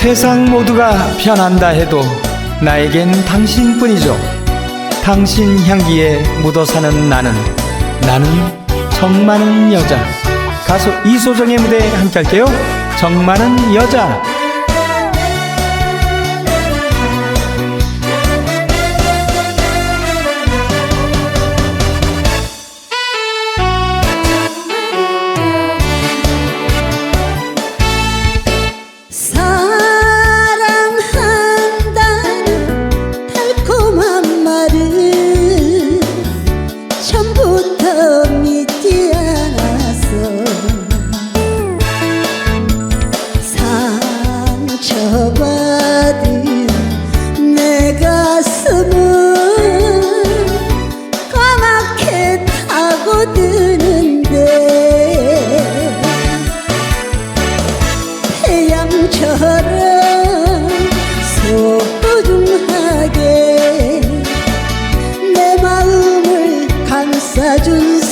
세상 모두가 변한다 해도 나에겐 당신뿐이죠. 당신 향기에 묻어 사는 나는 나는 정 많은 여자 가수 이소정의 무대에 함께 할게요. 정 많은 여자 passagens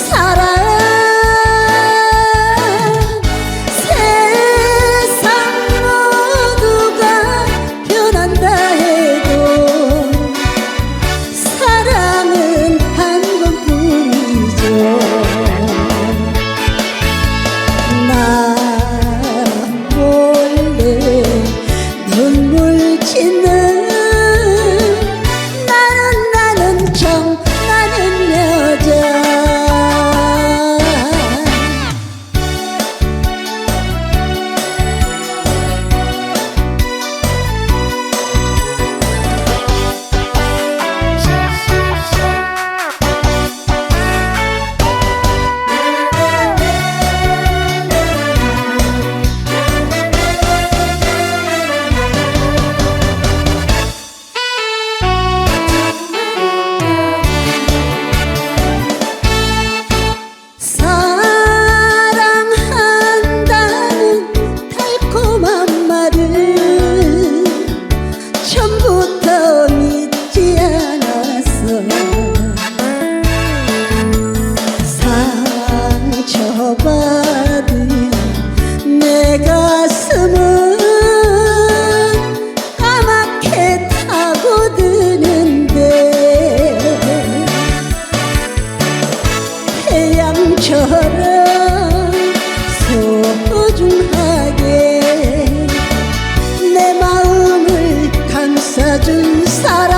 사랑.